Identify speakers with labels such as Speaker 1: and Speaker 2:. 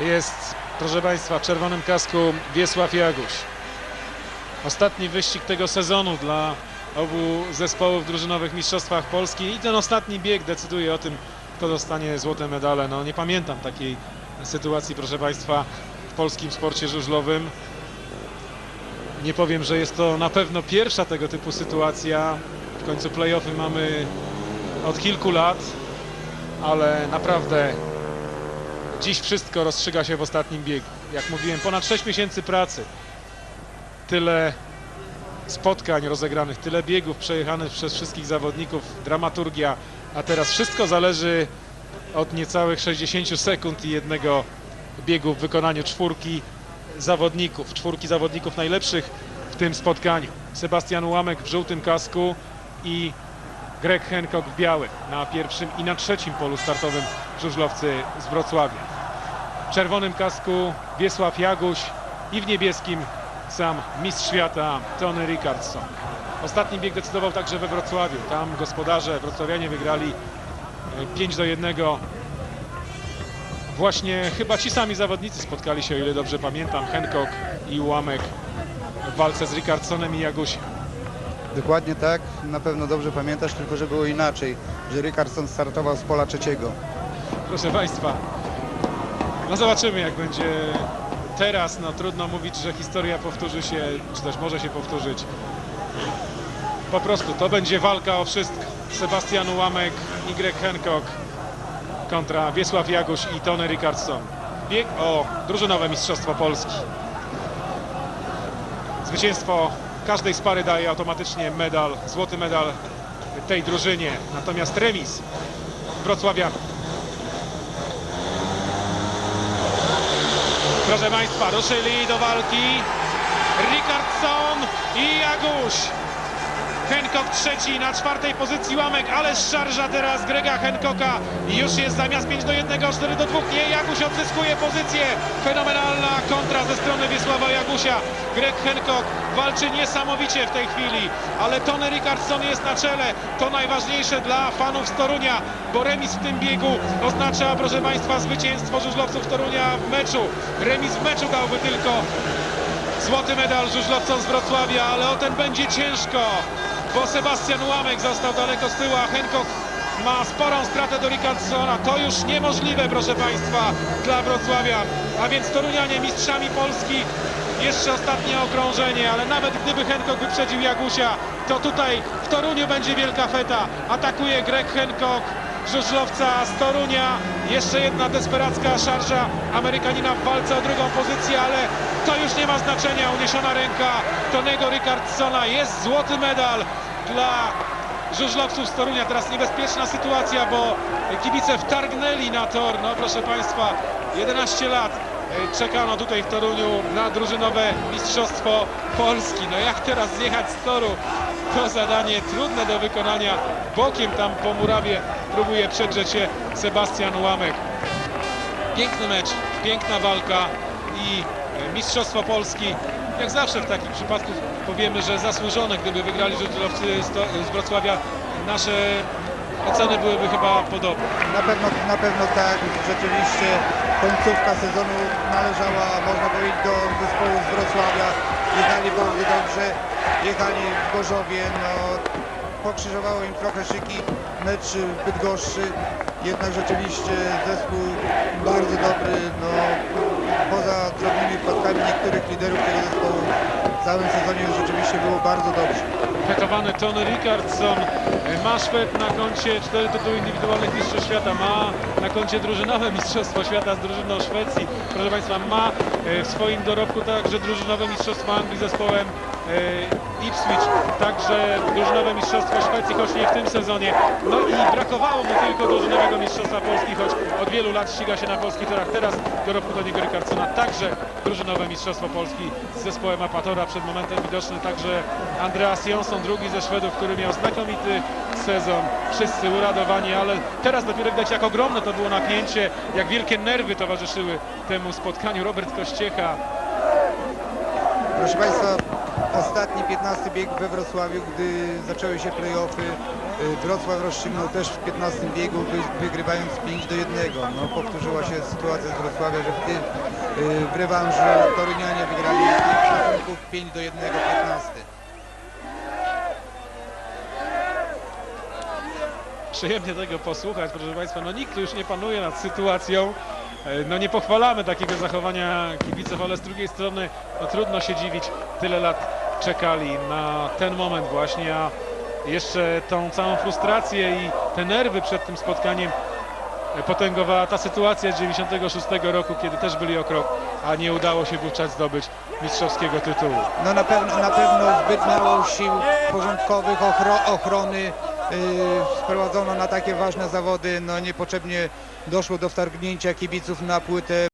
Speaker 1: Jest, proszę Państwa, w czerwonym kasku Wiesław Jaguś. Ostatni wyścig tego sezonu dla obu zespołów drużynowych Mistrzostwach Polski i ten ostatni bieg decyduje o tym, kto dostanie złote medale. No nie pamiętam takiej sytuacji, proszę Państwa, w polskim sporcie żużlowym. Nie powiem, że jest to na pewno pierwsza tego typu sytuacja. W końcu playoffy mamy od kilku lat, ale naprawdę Dziś wszystko rozstrzyga się w ostatnim biegu. Jak mówiłem, ponad 6 miesięcy pracy. Tyle spotkań rozegranych, tyle biegów przejechanych przez wszystkich zawodników, dramaturgia, a teraz wszystko zależy od niecałych 60 sekund i jednego biegu w wykonaniu czwórki zawodników, czwórki zawodników najlepszych w tym spotkaniu. Sebastian Łamek w żółtym kasku i Greg Hancock w białym na pierwszym i na trzecim polu startowym żużlowcy z Wrocławia. W czerwonym kasku Wiesław Jaguś i w niebieskim sam mistrz świata Tony Rickardson. Ostatni bieg decydował także we Wrocławiu. Tam gospodarze wrocławianie wygrali e, 5 do 1. Właśnie chyba ci sami zawodnicy spotkali się, o ile dobrze pamiętam, Hancock i Łamek w walce z Rickardsonem i Jagusiem.
Speaker 2: Dokładnie tak, na pewno dobrze pamiętasz, tylko że było inaczej, że Rickardson startował z pola trzeciego.
Speaker 1: Proszę Państwa, no zobaczymy jak będzie teraz. No trudno mówić, że historia powtórzy się, czy też może się powtórzyć. Po prostu to będzie walka o wszystko. Sebastian Łamek i Greg Hancock kontra Wiesław Jaguś i Tony Rickardson. Bieg o drużynowe Mistrzostwo Polski. Zwycięstwo każdej z pary daje automatycznie medal, złoty medal tej drużynie. Natomiast remis Wrocławian Proszę Państwa, ruszyli do walki Rickardson i Jaguś. Hancock trzeci na czwartej pozycji Łamek, ale szarża teraz Grega Hancocka już jest zamiast 5 do 1, 4 do 2. Nie, Jaguś odzyskuje pozycję. Fenomenalna kontra ze strony Wiesława Jagusia. Greg Hancock walczy niesamowicie w tej chwili, ale Tony Rickardson jest na czele. To najważniejsze dla fanów z Torunia, bo remis w tym biegu oznacza, proszę Państwa, zwycięstwo żużlowców Torunia w meczu. Remis w meczu dałby tylko Złoty medal żużlowcom z Wrocławia, ale o ten będzie ciężko, bo Sebastian Łamek został daleko z tyłu, a Hancock ma sporą stratę do Rickardsona. To już niemożliwe, proszę Państwa, dla Wrocławia. A więc Torunianie mistrzami Polski. Jeszcze ostatnie okrążenie, ale nawet gdyby Hancock wyprzedził Jagusia, to tutaj w Toruniu będzie wielka feta. Atakuje Greg Hancock, żużlowca z Torunia. Jeszcze jedna desperacka szarża Amerykanina w walce o drugą pozycję, ale to już nie ma znaczenia. Uniesiona ręka Tonego Rickardsona. Jest złoty medal dla żużlowców z Torunia. Teraz niebezpieczna sytuacja, bo kibice wtargnęli na tor. No proszę Państwa, 11 lat czekano tutaj w Toruniu na drużynowe Mistrzostwo Polski. No jak teraz zjechać z toru? To zadanie trudne do wykonania. Bokiem tam po murawie próbuje przedrzeć się Sebastian Łamek. Piękny mecz, piękna walka i e, Mistrzostwo Polski. Jak zawsze w takich przypadkach powiemy, że zasłużone, gdyby wygrali żużlowcy z, Wrocławia, nasze oceny byłyby chyba podobne.
Speaker 2: Na pewno, na pewno tak, rzeczywiście końcówka sezonu należała, można powiedzieć, do zespołu z Wrocławia. Jechali bardzo dobrze, jechali w Gorzowie, no pokrzyżowało im trochę szyki, mecz Bydgoszczy, jednak rzeczywiście zespół bardzo dobry, no poza drobnymi wpadkami niektórych liderów tego zespołu w całym sezonie już rzeczywiście było bardzo dobrze.
Speaker 1: Fetowany Tony Rickardson e, ma Szwed na koncie cztery tytuły indywidualnych Mistrzostw Świata, ma na koncie drużynowe Mistrzostwo Świata z drużyną Szwecji. Proszę Państwa, ma e, w swoim dorobku także drużynowe Mistrzostwo Anglii z zespołem Ipswich, także drużynowe Mistrzostwo Szwecji, choć nie w tym sezonie. No i brakowało mu tylko drużynowego Mistrzostwa Polski, choć od wielu lat ściga się na polskich torach. Teraz dorobku Tony'ego Rickardsona także drużynowe Mistrzostwo Polski z zespołem Apatora. Przed momentem widoczny także Andreas Jonsson, drugi ze Szwedów, który miał znakomity sezon. Wszyscy uradowani, ale teraz dopiero widać jak ogromne to było napięcie, jak wielkie nerwy towarzyszyły temu spotkaniu. Robert Kościecha
Speaker 2: Proszę Państwa, ostatni 15 bieg we Wrocławiu, gdy zaczęły się playoffy, y, Wrocław rozstrzygnął też w 15 biegu, wy- wygrywając 5 do 1. No, powtórzyła się sytuacja z Wrocławia, że w, tym, y, w rewanżu Torunianie wygrali szacunków 5 do 1 15.
Speaker 1: Przyjemnie tego posłuchać, proszę Państwa. No nikt już nie panuje nad sytuacją. E, No nie pochwalamy takiego zachowania kibiców, ale z drugiej strony no, trudno się dziwić. Tyle lat czekali na ten moment właśnie, a jeszcze tą całą frustrację i te nerwy przed tym spotkaniem potęgowała ta sytuacja z 96 roku, kiedy też byli o krok, a nie udało się wówczas zdobyć mistrzowskiego tytułu.
Speaker 2: No na pewno, na pewno zbyt mało sił porządkowych, ochro, ochrony yy, sprowadzono na takie ważne zawody. No niepotrzebnie doszło do wtargnięcia kibiców na płytę